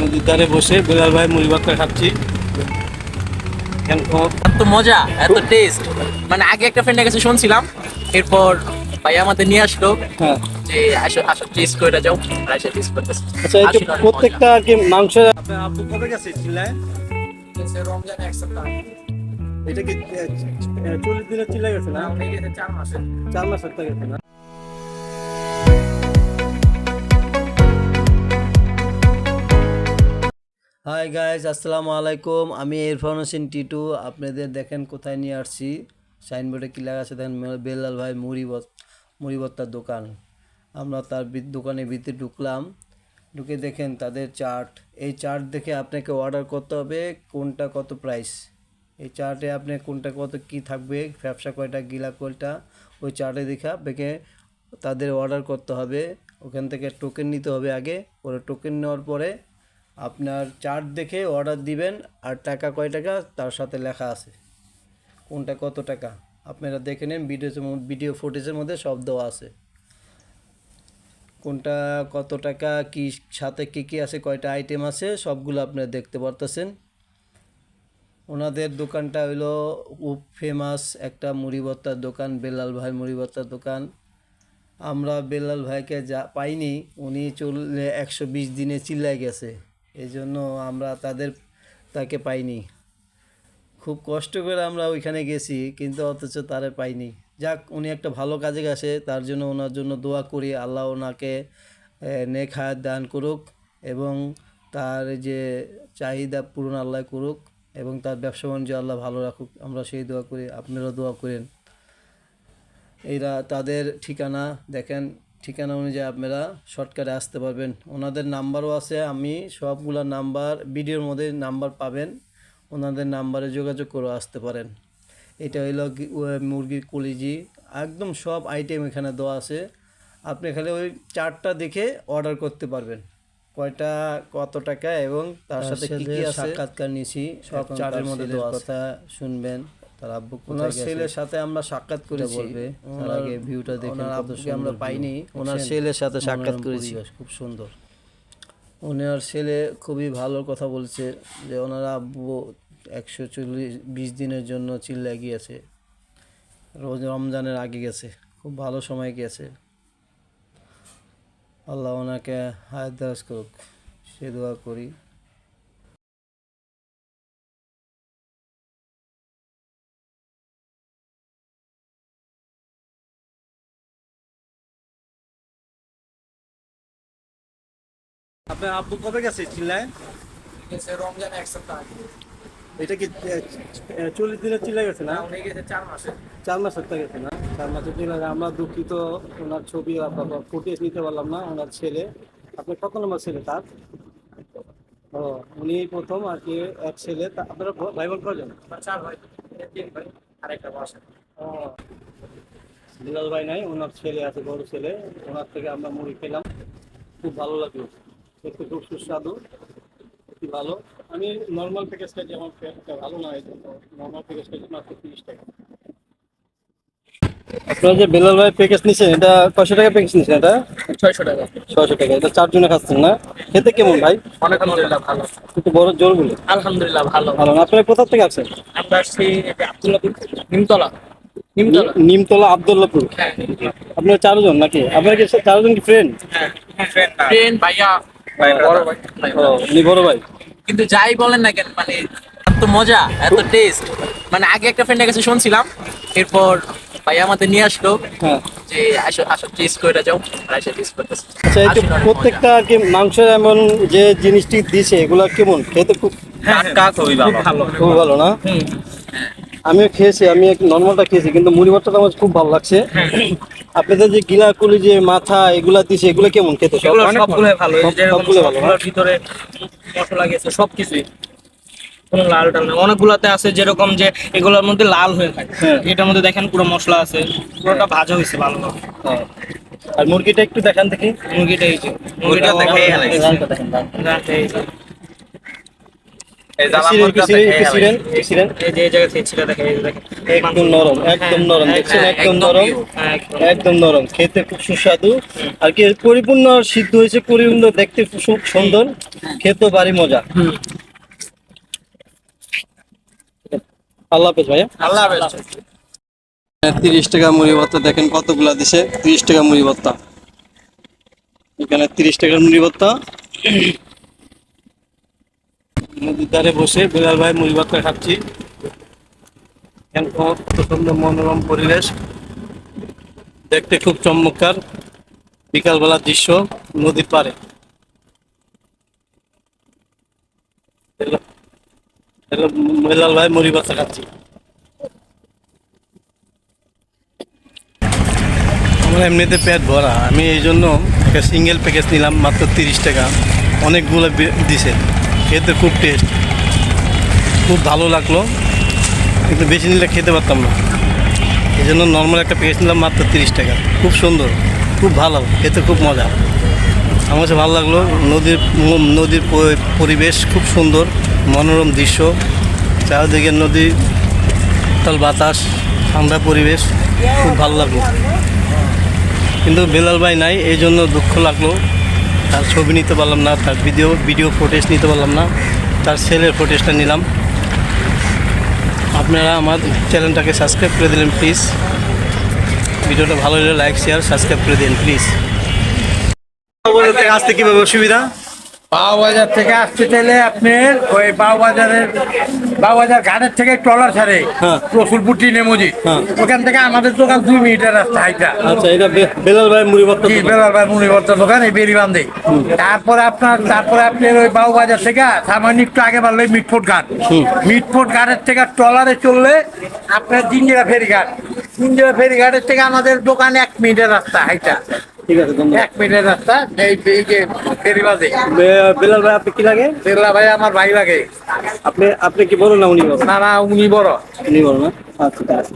নদীর ধারে বসে বেলাল ভাই মুড়ি ভাতটা খাচ্ছি। এত মজা এত টেস্ট মানে আগে একটা ফ্রেন্ডের কাছে শুনছিলাম এরপর ভাই আমাদের নিয়ে আসলো হ্যাঁ। যে আসো আসো টেস্ট করে যাও। আর এসে টেস্ট করতেছে। আচ্ছা এই প্রত্যেকটা আর কি মাংস কবে গেছে চিল্লায়? রমজান এক সপ্তাহ এটা কি চল্লিশ দিনের চিল্লায় গেছে না? চার মাসে চার মাস একটা গেছে না? হাই গাইজ আসসালামু আলাইকুম আমি ইরফান হোসেন টিটু। আপনাদের দেখেন কোথায় নিয়ে আসছি। সাইনবোর্ডে কী লেখা আছে? দেখেন বেলাল ভাই মুড়ি বত- মুড়ি ভর্তার দোকান। আমরা তার দোকানের ভিতরে ঢুকলাম। ঢুকে দেখেন তাদের চার্ট এই চার্ট দেখে আপনাকে অর্ডার করতে হবে কোনটা কত প্রাইস এই চার্টে আপনি কোনটা কত কি থাকবে, ব্যবসা কয়টা, গিলা কয়টা, ওই চার্টে দেখে আপনাকে তাদের অর্ডার করতে হবে। ওখান থেকে টোকেন নিতে হবে আগে। পরে টোকেন নেওয়ার পরে আপনার চার্ট দেখে অর্ডার দিবেন আর টাকা কয় টাকা তার সাথে লেখা আছে। কোনটা কত টাকা? আপনারা দেখে নেন ভিডিও ভিডিও ফুটেজের মধ্যে সব দেওয়া আছে। কোনটা কত টাকা, কি সাথে কি কি আছে, কয়টা আইটেম আছে, সবগুলো আপনারা দেখতে পারতেছেন। ওনাদের দোকানটা হলো খুব ফেমাস একটা মুড়ি ভর্তার দোকান, বেলাল ভাই মুড়ি ভর্তার দোকান। আমরা বেলাল ভাইকে যা পাইনি, উনি চলে একশো বিশ দিনে চিল্লায় গেছে। এই জন্য আমরা তাদের, তাকে পাইনি। খুব কষ্ট করে আমরা ওইখানে গেছি, কিন্তু অথচ তারে পাইনি। যাক, উনি একটা ভালো কাজে গেছে, তার জন্য ওনার জন্য দোয়া করি, আল্লাহ ওনাকে নেক হায়াত দান করুক এবং তার যে চাহিদা পূরণ আল্লাহ করুক এবং তার ব্যবসা বাণিজ্য আল্লাহ ভালো রাখুক। আমরা সেই দোয়া করি আপনারা দোয়া করেন। এরা তাদের ঠিকানা দেখেন ঠিকানা অনুযায়ী আপনারা শর্টকাটে আসতে পারবেন। ওনাদের নাম্বারও আছে আমি সবগুলা নাম্বার ভিডিওর মধ্যে নাম্বার পাবেন। ওনাদের নাম্বারে যোগাযোগ করে আসতে পারেন। এটা হইল মুরগির কলিজি একদম সব আইটেম এখানে দেওয়া আছে। আপনি খালি ওই চারটা দেখে অর্ডার করতে পারবেন। কয়টা কত টাকা এবং তার সাথে কি কি সাক্ষাৎকার নিছি সব চার্টের মধ্যে দেওয়া কথা শুনবেন। তার আব্বু ওনার ছেলের সাথে আমরা সাক্ষাৎ করেছি। বলবে তার আগে ভিউটা দেখে আব্বুকে আমরা পাইনি ওনার ছেলের সাথে সাক্ষাৎ করেছি। খুব সুন্দর। ওনার ছেলে খুবই ভালো কথা বলছে যে ওনার আব্বু একশো চল্লিশ বিশ দিনের জন্য চিল্লা গিয়েছে। রোজ রমজানের আগে গেছে খুব ভালো সময় গেছে। আল্লাহ ওনাকে হায়াত দারাজ করুক। সে দোয়া করি। আপনার আব্বু কবে গেছে চিল্লায়? গেছে রমজান এক সপ্তাহ এটা কি চল্লিশ দিনের চিল্লা গেছে না? হয়ে গেছে চার মাসে। চার মাস একটা গেছে না? চার মাসের চিল্লা আমরা দুঃখিত ওনার ছবি ফুটেজ নিতে পারলাম না ওনার ছেলে। আপনার কত নম্বর ছেলে তার? ও উনি প্রথম আর কি এক ছেলে। আপনারা ভাই বোন কজন চার ভাই তিন ভাই আর একটা বাসা ও বিলাল ভাই নাই ওনার ছেলে আছে বড় ছেলে। ওনার থেকে আমরা মুড়ি খেলাম। খুব ভালো লাগল। দেখতে খুব সুস্বাদু খুবই ভালো। আমি নর্মাল প্যাকেজটা যে আমার ভালো না এই জন্য নর্মাল প্যাকেজটা মাত্র তিরিশ টাকা। আপনার যে বেলাল ভাই প্যাকেজ নিছেন এটা কয়শো টাকা প্যাকেজ নিছেন এটা? ছয়শো টাকা। ছয়শো টাকা এটা চারজনে খাচ্ছেন না? খেতে কেমন ভাই? আলহামদুলিল্লাহ ভালো। একটু বড় জোর বলে আলহামদুলিল্লাহ ভালো। ভালো না আপনার কোথা থেকে আছেন? আমরা আসছি আব্দুল্লাপুর নিমতলা। নিমতলা। নিমতলা আবদুল্লাপুর। হ্যাঁ আপনার চারজন নাকি? আপনার কি চারজন কি ফ্রেন্ড ফ্রেন্ড ভাইয়া বড় ভাই। ও উনি বড় ভাই। কিন্তু যাই বলেন না কেন মানে এত মজা এত টেস্ট মানে আগে একটা ফ্রেন্ডের কাছে শুনছিলাম এরপর ভাই আমাদের নিয়ে আসলো হ্যাঁ। যে আসো আসো টেস্ট করে যাও। আর টেস্ট করতেছে। আচ্ছা এই যে প্রত্যেকটা আর কি মাংসের এমন যে জিনিসটি দিছে এগুলা কেমন? খেতে খুব টাটকা খুবই ভালো খুব ভালো না? আমিও খেয়েছি আমি নর্মালটা খেয়েছি কিন্তু মুড়ি ভর্তাটা আমার খুব ভালো লাগছে। আপনাদের যে গিলা কুলি যে মাথা এগুলা দিছে এগুলো কেমন খেতে? সব এগুলো সবগুলোই ভালো। এই সব- যেরকম সবগুলোই ভালো, ভিতরে মশলা গেছে সবকিছুই। কোনো লাল টাল নেই অনেকগুলোতে আছে যেরকম যে এগুলোর মধ্যে লাল হয়ে থাকে। হ্যাঁ। এটার মধ্যে দেখেন পুরো মশলা আছে পুরোটা ভাজা হয়েছে হ্যাঁ। আর মুরগিটা একটু দেখান দেখি। মুরগিটা এই যে মুরগিটা দেখেন, একদম নরম একদম নরম হ্যাঁ, দেখছেন? হ্যাঁ, একদম একদম নরম? হ্যাঁ, একদম। একদম নরম খেতে খুব সুস্বাদু। আর কি পরিপূর্ণ সিদ্ধ হয়েছে পরিপূর্ণ দেখতে খুব সুন্দর। খেতে ভারী মজা। হুম। আল্লাহ হাফেজ ভাইয়া। আল্লাহ হাফেজ। তিরিশ টাকা মুড়ি ভর্তা দেখেন কতগুলা দিছে। তিরিশ টাকা মুড়ি ভর্তা। এখানে তিরিশ টাকার মুড়ি নদীর ধারে বসে বিলাল ভাই মুড়ি ভর্তা খাচ্ছি। সুন্দর মনোরম পরিবেশ। দেখতে খুব চমৎকার। বিকালবেলার দৃশ্য নদীর পাড়ে। বিলাল ভাই মুড়ি ভর্তা খাচ্ছি। আমার এমনিতে পেট ভরা। আমি এই জন্য একটা সিঙ্গেল প্যাকেজ নিলাম মাত্র তিরিশ টাকা। অনেকগুলো দিছে। খেতে খুব টেস্ট খুব ভালো লাগল। কিন্তু বেশি নিলে খেতে পারতাম না। এই জন্য নর্মাল একটা প্যাকেজ নিলাম মাত্র তিরিশ টাকা। খুব সুন্দর, খুব ভালো, খেতে খুব মজা। আমার কাছে ভালো লাগল, নদীর নদীর পরিবেশ খুব সুন্দর, মনোরম দৃশ্য। চারিদিকে নদী তাল বাতাস, ঠান্ডা পরিবেশ, খুব ভালো লাগল। কিন্তু বেলাল ভাই নাই এই জন্য দুঃখ লাগল। তার ছবি নিতে পারলাম না, তার ভিডিও ভিডিও ফুটেজ নিতে পারলাম না, তার সেলের ফুটেজটা নিলাম। আপনারা আমার চ্যানেলটাকে সাবস্ক্রাইব করে দিলেন প্লিজ ভিডিওটা ভালো হলে লাইক শেয়ার সাবস্ক্রাইব করে দিন প্লিজ আসতে কীভাবে অসুবিধা? বাজার থেকে আসতে চাইলে আপনার ওই বাজারের বাজার ঘাটের থেকে ট্রলার ছাড়ে হ্যাঁ। রসুলপুর টিনে মজি হ্যাঁ। ওখান থেকে আমাদের দোকান দুই মিনিটের রাস্তা হাইটা। আচ্ছা এটা বেলাল ভাই মুড়ি ভর্তা কি বেলাল ভাই মুনিবর্তন দোকান এই বেরি বান্ধে। তারপরে আপনার তারপরে আপনার ওই বাউ বাজার থেকে সামান্য একটু আগে বাড়লে মিটফোর্ট ঘাট। মিটফোর্ট ঘাটের থেকে ট্রলারে চললে আপনার জিঞ্জিরা ফেরি ঘাট। জিঞ্জিরা ফেরি ঘাটের থেকে আমাদের দোকান এক মিনিটের রাস্তা হাইটা। ঠিক আছে এক মিনিটের রাস্তা এই এই যে ফেরি বেলাল ভাই আপনি কি লাগে? বেল্লা ভাই আমার ভাই লাগে। আপনি আপনি কি বলো না উনি বড়? না না উনি বড়। উনি বড় না? আচ্ছা আছে